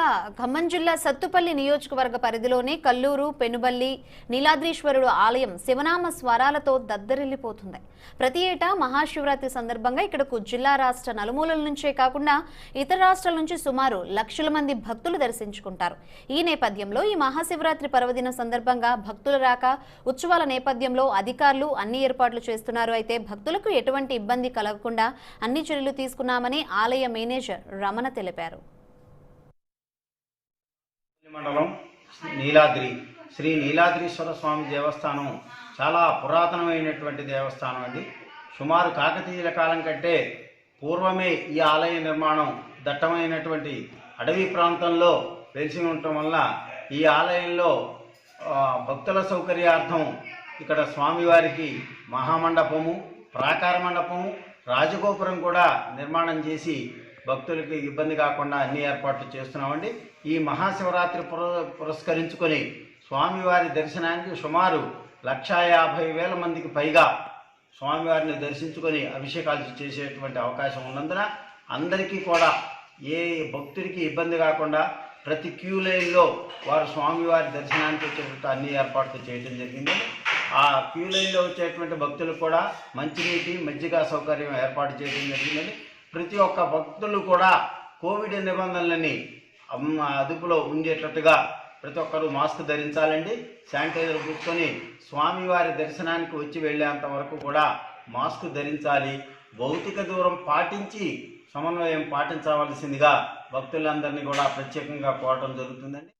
జిల్లా ఖమ్మం జిల్లా సత్తుపల్లి నియోజకవర్గ పరిధిలోని కల్లూరు పెనుబల్లి నీలాద్రీశ్వరుడు ఆలయం శివనామ స్వరాలతో దద్దరిల్లిపోతుంది. ప్రతి ఏటా మహాశివరాత్రి సందర్భంగా ఇక్కడకు జిల్లా రాష్ట్ర నలుమూలల నుంచే కాకుండా ఇతర రాష్ట్రాల నుంచి సుమారు లక్షల మంది భక్తులు దర్శించుకుంటారు. ఈ నేపథ్యంలో ఈ మహాశివరాత్రి పర్వదిన సందర్భంగా భక్తుల రాక ఉత్సవాల నేపథ్యంలో అధికారులు అన్ని ఏర్పాట్లు చేస్తున్నారు. అయితే భక్తులకు ఎటువంటి ఇబ్బంది కలగకుండా అన్ని చర్యలు తీసుకున్నామని ఆలయ మేనేజర్ రమణ తెలిపారు. మండలం నీలాద్రి. శ్రీ నీలాద్రీశ్వర స్వామి దేవస్థానం చాలా పురాతనమైనటువంటి దేవస్థానం అండి. సుమారు కాకతీయుల కాలం కంటే పూర్వమే ఈ ఆలయ నిర్మాణం దట్టమైనటువంటి అడవి ప్రాంతంలో వెలిసి ఉండటం వల్ల ఈ ఆలయంలో భక్తుల సౌకర్యార్థం ఇక్కడ స్వామివారికి మహామండపము ప్రాకార మండపము రాజగోపురం కూడా నిర్మాణం చేసి భక్తులకి ఇబ్బంది కాకుండా అన్ని ఏర్పాట్లు చేస్తున్నామండి. ఈ మహాశివరాత్రి పుర పురస్కరించుకొని స్వామివారి దర్శనానికి సుమారు లక్షా యాభై వేల మందికి పైగా స్వామివారిని దర్శించుకొని అభిషేకాలు చేసేటువంటి అవకాశం ఉన్నందున అందరికీ కూడా ఏ భక్తుడికి ఇబ్బంది కాకుండా ప్రతి క్యూ లైన్లో వారు స్వామివారి దర్శనానికి వచ్చేటువంటి అన్ని ఏర్పాట్లు చేయడం జరిగింది. ఆ క్యూ లైన్లో వచ్చేటువంటి భక్తులకు కూడా మంచినీటి మజ్జిగ సౌకర్యం ఏర్పాటు చేయడం జరిగిందండి. ప్రతి ఒక్క భక్తులు కూడా కోవిడ్ నిబంధనలని అదుపులో ఉండేటట్టుగా ప్రతి ఒక్కరూ మాస్క్ ధరించాలండి. శానిటైజర్ కూర్చొని స్వామివారి దర్శనానికి వచ్చి వెళ్ళేంత వరకు కూడా మాస్క్ ధరించాలి. భౌతిక దూరం పాటించి సమన్వయం పాటించవలసిందిగా భక్తులందరినీ కూడా ప్రత్యేకంగా కోరటం జరుగుతుందండి.